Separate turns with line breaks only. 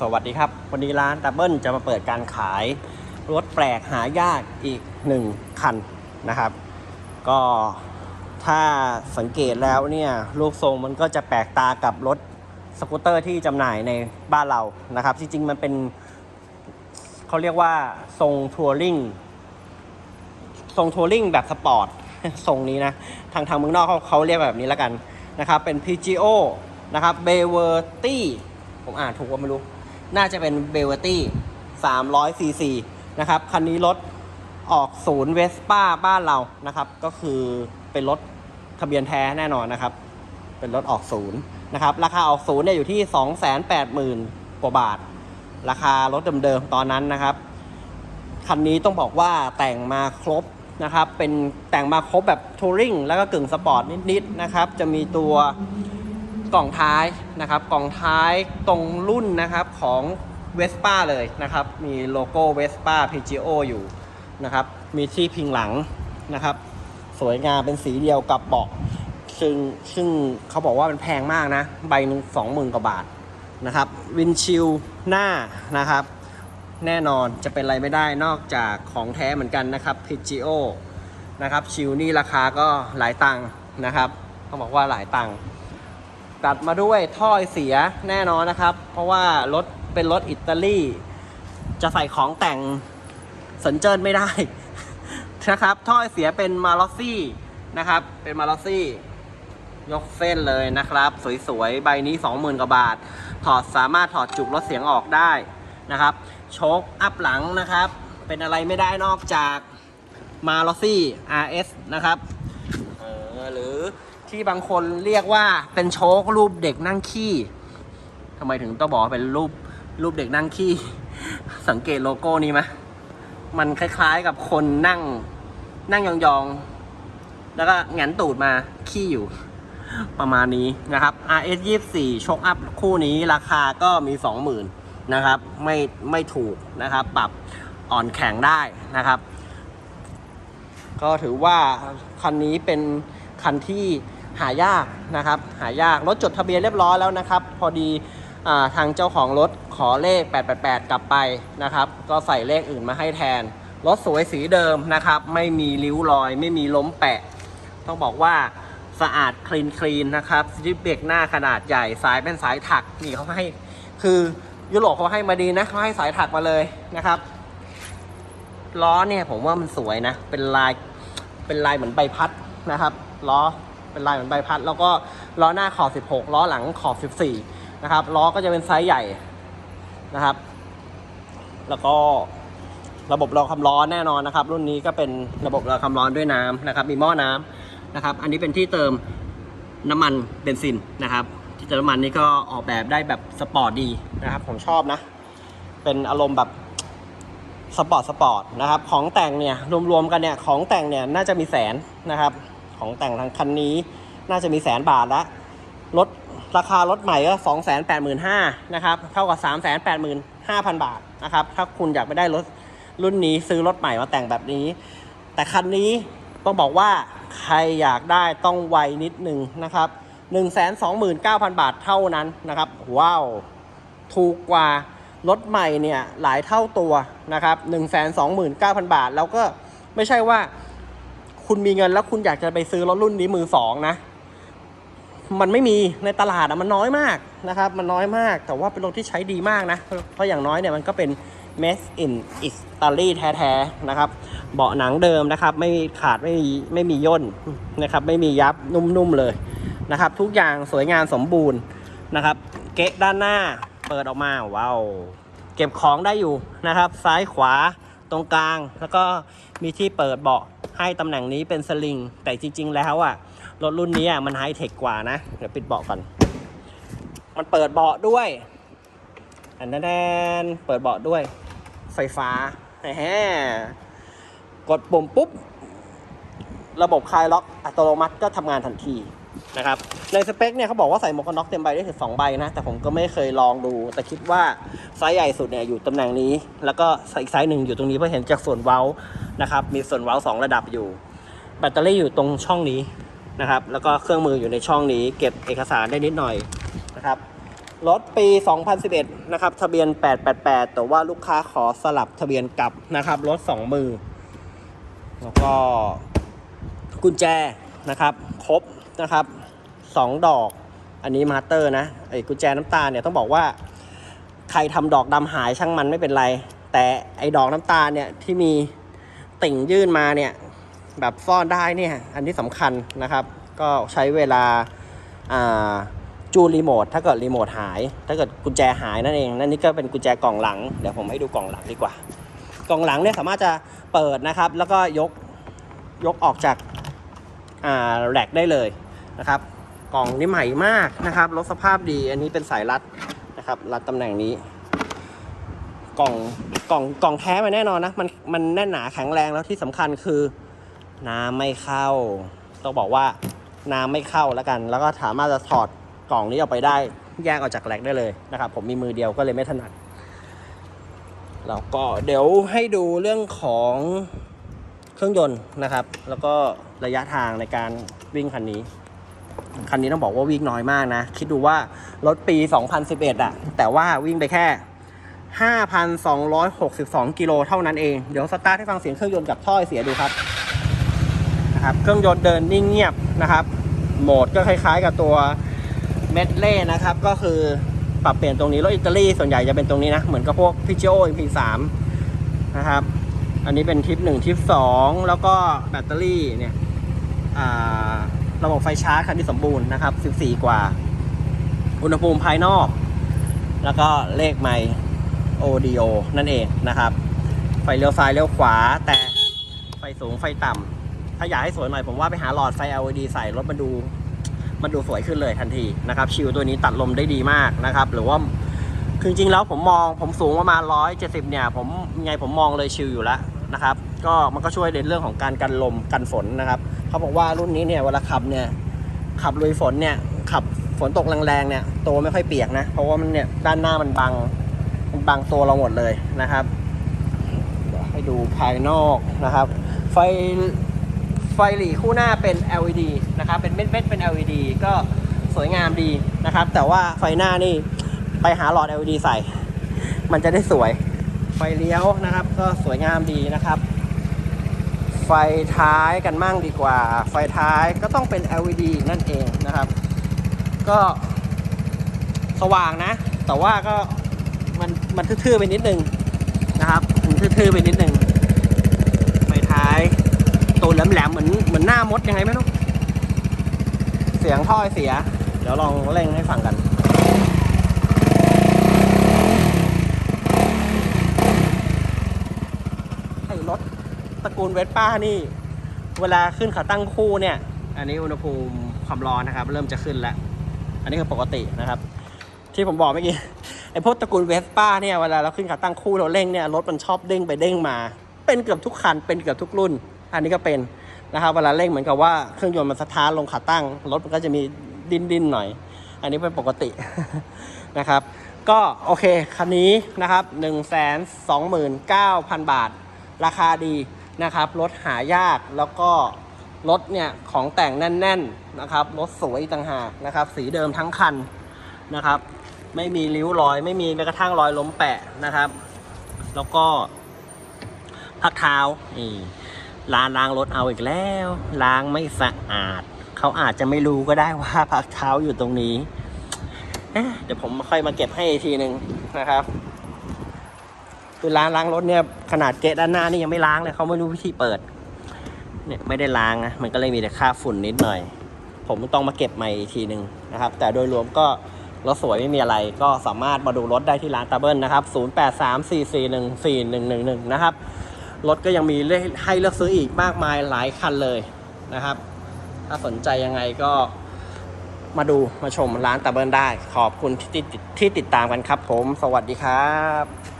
สวัสดีครับ วันนี้ร้านดับเบิลจะมาเปิดการขายรถแปลกหายากอีกหนึ่งคันนะครับ ก็ถ้าสังเกตแล้วเนี่ยรูปทรงมันก็จะแปลกตากับรถสกูตเตอร์ที่จำหน่ายในบ้านเรานะครับ จริง ๆ มันเป็นเขาเรียกว่าทรงทัวริงทรงทัวริงแบบสปอร์ตทรงนี้นะ ทางทางเมืองนอกเขาเขาเรียกแบบนี้แล้วกันนะครับ เป็น PGO นะครับเบเวอร์ตี้ผมอ่านถูกว่าไม่รู้ น่าจะเป็นเบเวอตี้300 cc นะครับ คันนี้รถออกศูนย์เวสป้าบ้านเรานะครับ ก็คือเป็นรถทะเบียนแท้แน่นอนนะครับ เป็นรถออกศูนย์นะครับ ราคาออกศูนย์เนี่ยอยู่ที่ 280,000 กว่าบาท ราคารถเดิมๆตอนนั้นนะครับ คันนี้ต้องบอกว่าแต่งมาครบนะครับ เป็นแต่งมาครบแบบทัวริงแล้วก็กึ่งสปอร์ตนิดๆนะครับ จะมีตัว กล่องท้ายนะครับ กล่องท้ายตรงรุ่นนะครับของ Vespa เลยนะครับ มีโลโก้ Vespa PGO อยู่นะครับ มีที่พิงหลังนะครับ สวยงามเป็นสีเดียวกับเบาะซึ่งซึ่งเขาบอกว่ามันแพงมากนะ ใบหนึ่งสองหมื่นกว่าบาทนะครับ วินชิลหน้านะครับ แน่นอนจะเป็นอะไรไม่ได้นอกจากของแท้เหมือนกันนะครับ PGO นะครับชิลนี่ราคาก็หลายตังค์นะครับต้องบอกว่าหลายตังค์ ตัดมาด้วยท่อเสียแน่นอนนะครับ เพราะว่ารถเป็นรถอิตาลีจะใส่ของแต่งสัญเจิญไม่ได้นะครับท่อไอเสียเป็นมาลอซี่นะครับ เป็นมาลอซี่ยกเส้นเลยนะครับ สวยๆ ใบนี้ 20,000 กว่าบาท ถอดสามารถถอดจุกลดเสียงออกได้นะครับโชคอัพหลังนะครับ เป็นอะไรไม่ได้นอกจากมาลอซี่ RS นะครับ เออหรือ ที่บางคนเรียกว่าเป็นโชครูปเด็กนั่งขี้ทำไมถึงต้องบอกว่าเป็นรูปรูปเด็กนั่งขี้ สังเกตโลโก้นี้ไหมมันคล้ายๆกับคนนั่งนั่งยองๆ แล้วก็แหงนตูดมาขี้อยู่ ประมาณนี้นะครับ RS 24ชกอัพคู่นี้ราคาก็มี 20,000นะครับ ไม่ไม่ถูกนะครับ ปรับอ่อนแข็งได้นะครับ ก็ถือว่าคันนี้เป็นคันที่ หายากนะครับหายากรถจดทะเบียนเรียบร้อยแล้วนะครับ พอดีอทางเจ้าของรถขอเลข 888 กลับไปนะครับ ก็ใส่เลขอื่นมาให้แทน รถสวยสีเดิมนะครับ ไม่มีริ้วรอย ไม่มีล้มแปะ ต้องบอกว่าสะอาดคลีนคลีนนะครับสติปเบรกหน้าขนาดใหญ่สายเป็นสายถักนี่เขาให้ คือยุโรปเขาให้มาดีนะเขาให้สายถักมาเลยนะครับล้อเนี่ยผมว่ามันสวยนะ เป็นลายเป็นลายเหมือนใบพัดนะครับล้อ เป็นลายเหมือนใบพัด แล้วก็ล้อหน้าขอบ 16 ล้อหลังขอบ 14 นะครับ ล้อก็จะเป็นไซส์ใหญ่นะครับ แล้วก็ระบบรองความร้อนแน่นอนนะครับ รุ่นนี้ก็เป็นระบบรองความร้อนด้วยน้ำนะครับ มีหม้อน้ำนะครับ อันนี้เป็นที่เติมน้ำมันเบนซินนะครับ ที่เติมน้ำมันนี่ก็ออกแบบได้แบบสปอร์ตดีนะครับ ผมชอบนะ เป็นอารมณ์แบบสปอร์ตสปอร์ตนะครับ ของแต่งเนี่ยรวมๆกันเนี่ยของแต่งเนี่ยน่าจะมีแสนนะครับ ของแต่งทางคันนี้ น่าจะมีแสนบาทละรถราคารถใหม่ก็2 8 5 0 0 0นะครับ เท่ากับ 3 8 5 0 0 0 บาทนะครับ ถ้าคุณอยากไปได้รถรุ่นนี้ซื้อรถใหม่มาแต่งแบบนี้ แต่คันนี้ต้องบอกว่าใครอยากได้ต้องไวนิดนึงนะครับ 129,000 บาทเท่านั้นนะครับ ว้าว ถูกกว่ารถใหม่เนี่ยหลายเท่าตัวนะครับ 1 2 9 0 0 0 บาท แล้วก็ไม่ใช่ว่า คุณมีเงินแล้วคุณอยากจะไปซื้อรถรุ่นนี้มือสองนะ มันไม่มีในตลาดอะมันน้อยมากนะครับ มันน้อยมาก แต่ว่าเป็นรถที่ใช้ดีมากนะ เพราะอย่างน้อยเนี่ยมันก็เป็น made in Italy แท้ๆนะครับ เบาะหนังเดิมนะครับ ไม่ขาดไม่มีไม่มีย่นนะครับ ไม่มียับนุ่มๆเลยนะครับ ทุกอย่างสวยงามสมบูรณ์นะครับ เกะด้านหน้าเปิดออกมาว้าวเก็บของได้อยู่นะครับ ซ้ายขวาตรงกลาง แล้วก็มีที่เปิดเบาะ ให้ตำแหน่งนี้เป็นสลิง แต่จริง ๆ แล้วอะรถรุ่นนี้อะมันไฮเทคกว่านะ เดี๋ยวปิดเบาะก่อน มันเปิดเบาะด้วย อันนั้นนเปิดเบาะด้วย ไฟฟ้าแฮกดปุ่มปุ๊บ ระบบคลายล็อกอัตโนมัติก็ทำงานทันที นะครับในสเปคเนี่ยเขาบอกว่าใส่หมวกกันน็อกเต็มใบได้ถึงสองใบนะ แต่ผมก็ไม่เคยลองดู แต่คิดว่าไซส์ใหญ่สุดเนี่ยอยู่ตำแหน่งนี้ แล้วก็อีกไซส์หนึ่งอยู่ตรงนี้เพื่อเห็นจากส่วนเว้านะครับมีส่วนเว้าสองระดับอยู่ แบตเตอรี่อยู่ตรงช่องนี้นะครับแล้วก็เครื่องมืออยู่ในช่องนี้ เก็บเอกสารได้นิดหน่อยนะครับรถปี 2011 นะครับ ทะเบียน 888 แต่ว่าลูกค้าขอสลับทะเบียนกลับนะครับ รถ 2 มือ แล้วก็กุญแจนะครับ ครบนะครับ 2 ดอก อันนี้มาสเตอร์นะไอ้กุญแจน้ำตาลเนี่ยต้องบอกว่า ใครทำดอกดำหายช่างมันไม่เป็นไร แต่ไอ้ดอกน้ำตาลเนี่ยที่มีติ่งยื่นมาเนี่ยแบบซ่อนได้เนี่ยอันนี้สำคัญนะครับ ก็ใช้เวลาจูรีโมทถ้าเกิดรีโมทหาย ถ้าเกิดกุญแจหายนั่นเองนั่นนี่ก็เป็นกุญแจกล่องหลังเดี๋ยวผมให้ดูกล่องหลังดีกว่า กล่องหลังเนี่ยสามารถจะเปิดนะครับ แล้วก็ยกยกออกจากแหลกได้เลยนะครับ กล่องนี่ใหม่มากนะครับรถสภาพดีอันนี้เป็นสายรัดนะครับ รัดตำแหน่งนี้ กล่องกล่องกล่องแท้มาแน่นอนนะมันมันแน่นหนาแข็งแรงแล้วที่สำคัญคือ น้ำไม่เข้า ต้องบอกว่าน้ำไม่เข้าแล้วกัน แล้วก็สามารถจะถอดกล่องนี้ออกไปได้ แยกออกจากแหลกได้เลยนะครับ ผมมีมือเดียวก็เลยไม่ถนัดแล้วก็เดี๋ยวให้ดูเรื่องของเครื่องยนต์นะครับ แล้วก็ระยะทางในการวิ่งคันนี้ คันนี้ต้องบอกว่าวิ่งน้อยมากนะ คิดดูว่ารถปี 2011อะแต่ว่าวิ่งไปแค่ 5,262 กิโลเท่านั้นเอง เดี๋ยวสตาร์ทให้ฟังเสียงเครื่องยนต์กับถ้อเสียดูครับนะครับเครื่องยนต์เดินนิ่งเงียบนะครับ โหมดก็คล้ายๆ กับตัวเมดเล่นะครับ ก็คือปรับเปลี่ยนตรงนี้รถอิตาลีส่วนใหญ่จะเป็นตรงนี้นะ เหมือนกับพวกพิจิโอ MP3 นะครับ อันนี้เป็นทิป1ทิป2แล้วก็แบตเตอรี่เนี่ยอ่า ระบบไฟชาร์จคันที่สมบูรณ์นะครับ 14 กว่า อุณหภูมิภายนอก แล้วก็เลขไมค์โอดีโอนั่นเองนะครับ ไฟเลี้ยวซ้ายเลี้ยวขวา แต่ไฟสูงไฟต่ำถ้าอยากให้สวยหน่อยผมว่าไปหาหลอดไฟ LED ใส่รถมันดูมันดูสวยขึ้นเลยทันทีนะครับ ชิลตัวนี้ตัดลมได้ดีมากนะครับ หรือว่าคือจริงๆแล้วผมมองผมสูงประมาณ 170 เนี่ย ผมไงผมมองเลยชิลอยู่แล้วนะครับ ก็มันก็ช่วยในเรื่องของการกันลมกันฝนนะครับ เขาบอกว่ารุ่นนี้เนี่ยเวลาขับเนี่ยขับลุยฝนเนี่ยขับฝนตกแรงๆเนี่ยตัวไม่ค่อยเปียกนะ เพราะว่ามันเนี่ยด้านหน้ามันบังมันบังตัวเราหมดเลยนะครับให้ดูภายนอกนะครับ ไฟไฟหลีคู่หน้าเป็น LED นะครับ เป็นเม็ดๆเป็น LED ก็สวยงามดีนะครับ แต่ว่าไฟหน้านี่ไปหาหลอด LED ใส่ มันจะได้สวยไฟเลี้ยวนะครับ ก็สวยงามดีนะครับ ไฟท้ายกันมั่งดีกว่า ไฟท้ายก็ต้องเป็น LED นั่นเองนะครับ ก็สว่างนะ แต่ว่าก็มันมันทื่อๆไปนิดนึงนะครับมันทื่อๆไปนิดนึงไฟท้ายตัวแหลมๆเหมือนเหมือนหน้ามดยังไงไม่รู้เสียงท่อยเสีย เดี๋ยวลองเร่งให้ฟังกันไอ้รถ ตระกูลเวสป้านี่ เวลาขึ้นขาตั้งคู่เนี่ย อันนี้อุณหภูมิความร้อนนะครับ เริ่มจะขึ้นแล้ว อันนี้คือปกตินะครับ ที่ผมบอกเมื่อกี้ไอ้พวกตระกูลเวสป้าเนี่ยเวลาเราขึ้นขาตั้งคู่เราเร่งเนี่ยรถมันชอบเด้งไปเด้งมา เป็นเกือบทุกคันเป็นเกือบทุกรุ่น อันนี้ก็เป็นนะครับเวลาเร่งเหมือนกับว่าเครื่องยนต์มันสตาร์ทลงขาตั้งรถมันก็จะมีดินดินหน่อย อันนี้เป็นปกตินะครับ ก็โอเคคันนี้นะครับ 1 2 9 0 0 0 บาท ราคาดี นะครับ รถหายากแล้วก็รถเนี่ยของแต่งแน่นๆนะครับ รถสวยต่างหากนะครับ สีเดิมทั้งคันนะครับ ไม่มีริ้วรอย ไม่มีแม้กระทั่งรอยล้มแปะนะครับ แล้วก็พักเท้านี่ร้านล้างรถเอาอีกแล้ว ล้างไม่สะอาด เขาอาจจะไม่รู้ก็ได้ว่าพักเท้าอยู่ตรงนี้ เดี๋ยวผมค่อยมาเก็บให้อีกทีหนึ่งนะครับ คือร้านล้างรถเนี่ยขนาดเกะด้านหน้านี่ยังไม่ล้างเลยเขาไม่รู้วิธีเปิดเนี่ยไม่ได้ล้างนะมันก็เลยมีแต่ค่าฝุ่นนิดหน่อย ผมต้องมาเก็บใหม่อีกทีหนึ่งนะครับ แต่โดยรวมก็รถสวยไม่มีอะไร ก็สามารถมาดูรถได้ที่ร้านตาเบิลนะครับ 0834414111 นะครับ รถก็ยังมีให้เลือกซื้ออีกมากมายหลายคันเลยนะครับ ถ้าสนใจยังไงก็มาดูมาชมร้านตาเบิลได้ ขอบคุณที่ติดที่ติดตามกันครับผม สวัสดีครับ